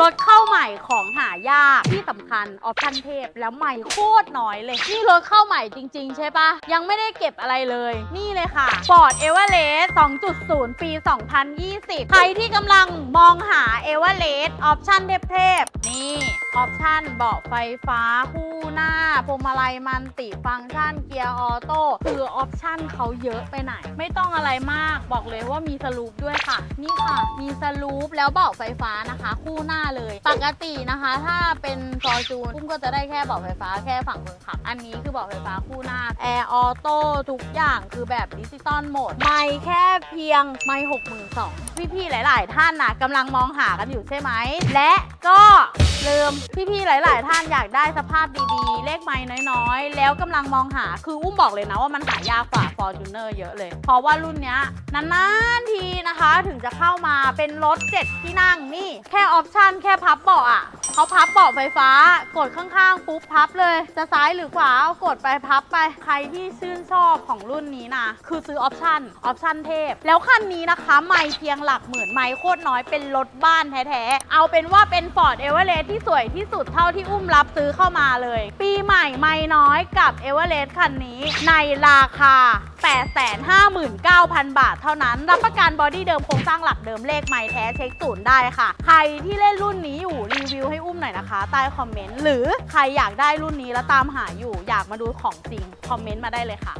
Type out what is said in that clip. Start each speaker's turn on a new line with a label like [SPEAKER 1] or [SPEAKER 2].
[SPEAKER 1] รถเข้าใหม่ของหายากที่สำคัญออปชั่นเทพแล้วใหม่โคตรน้อยเลย นี่รถเข้าใหม่จริง ๆ ใช่ปะยังไม่ได้เก็บอะไรเลย นี่เลยค่ะ Ford Everest 2.0 ปี 2020 ใครที่กำลังมองหา Everest ออปชั่นเทพ นี่ออปชันเบาะไฟฟ้าคู่หน้าพวงมาลัยมันติฟังก์ชันเกียร์ออโต้คือออปชันเขาเยอะไปไหน ไม่ต้องอะไรมากบอกเลยว่ามีสลูปด้วยค่ะ นี่ค่ะ มีสลูปแล้วเบาะไฟฟ้านะคะ คู่หน้าเลย ปกตินะคะ ถ้าเป็นฟอร์จูนพุ่มก็จะได้แค่เบาะไฟฟ้าแค่ฝั่งคนขับ อันนี้คือเบาะไฟฟ้าคู่หน้าแอร์ออโต้ทุกอย่างคือแบบดิจิตอลโหมดไม่แค่เพียงไม่หกหมื่นสองพี่ๆหลาย ๆ ท่านนะกำลังมองหากันอยู่ใช่ไหมและก็ ลื ม พี่ๆ หลาย ๆ ท่านอยากได้สภาพดีๆ เลขไม้น้อยๆ แล้วกำลังมองหา คืออุ้มบอกเลยนะว่ามันหายากกว่า Fortuner เยอะเลย เพราะว่ารุ่นเนี้ยนานๆ ทีนะคะ ถึงจะเข้ามาเป็นรถ 7 ที่นั่งนี่ แค่ออปชั่นแค่พับเบาะอะเขาพับเบาะไฟฟ้ากดข้างๆ ปุ๊บพับเลย จะซ้ายหรือขวาเอากดไปพับไป ใครที่ชื่นชอบของรุ่นนี้นะ คือซื้อออปชั่นออปชั่นเทพ แล้วคันนี้นะคะไม่เพียงหลักหมื่นไม่โคตรน้อยเป็นรถบ้านแท้ๆ เอาเป็นว่าเป็น Ford e v e r e s t ที่สววยที่สุดเท่าที่อุ้มรับซื้อเข้ามาเลย ปีใหม่ไม่น้อยกับ e v e r e s t คันนี้ในราคา 859,000 บาทเท่านั้น รับประกันบอดี้เดิมโครงสร้างหลักเดิมเลขไม่แท้เช็คศูนย์ได้ค่ะ ใครที่เล่นรุ่นนี้อยู่รีวิวให้อุ้มหน่อยนะคะ ใต้คอมเมนต์หรือใครอยากได้รุ่นนี้แล้วตามหาอยู่อยากมาดูของจริงคอมเมนต์มาได้เลยค่ะ